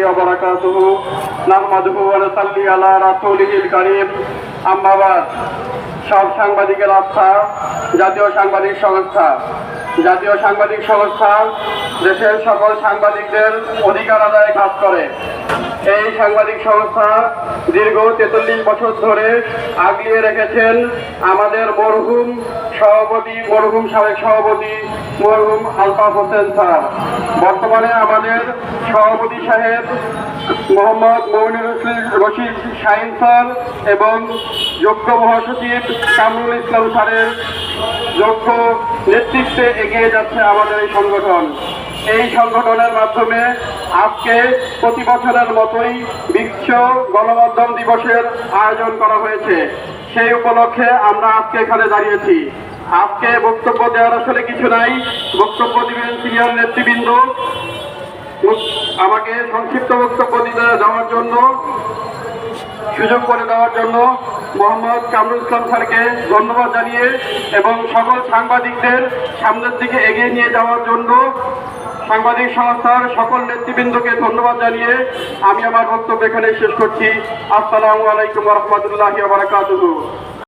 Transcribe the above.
وبركاته نحمده ونصلي على رسوله الكريم أما بعد সব সাংবাদিকের আস্থা জাতীয় সাংবাদিক সংস্থা জাতীয় সাংবাদিক সংস্থা দেশের সকল সাংবাদিকদের অধিকার আদায়ে কাজ করে এই সাংবাদিক সংস্থা দীর্ঘ তেতাল্লিশ বছর ধরে আগলিয়ে রেখেছেন আমাদের মরহুম সভাপতি, মরহুম সাবেক সভাপতি, মরহুম আলতাফ হোসেন স্যার। বর্তমানে আমাদের সভাপতি সাহেব মোহাম্মদ মমিনুর রশিদ শাহিন স্যার এবং যোগ্য মহাসচিব কামরুল ইসলাম স্যারের যোগ্য নেতৃত্বে এগিয়ে যাচ্ছে আমাদের এই সংগঠন। এই সংগঠনের মাধ্যমে আজকে প্রতি বছরের মতোই বিশ্ব গণমাধ্যম দিবসের আয়োজন করা হয়েছে। সেই উপলক্ষে আমরা আজকে এখানে দাঁড়িয়েছি। আজকে বক্তব্য দেওয়ার আসলে কিছু নাই। বক্তব্য দিবেন সিনিয়র নেতৃবৃন্দ। আমাকে সংক্ষিপ্ত বক্তব্য দিতে দেওয়ার জন্য, সুযোগ করে দেওয়ার জন্য মোহাম্মদ কামরুল ইসলাম স্যারকে ধন্যবাদ জানিয়ে এবং সকল সাংবাদিকদের সামনের দিকে এগিয়ে নিয়ে যাওয়ার জন্য সাংবাদিক সংস্থার সকল নেতৃবৃন্দকে ধন্যবাদ জানিয়ে আমি আমার বক্তব্য এখানে শেষ করছি। আসসালামু আলাইকুম রহমতুল্লাহ বারাকাতুহু।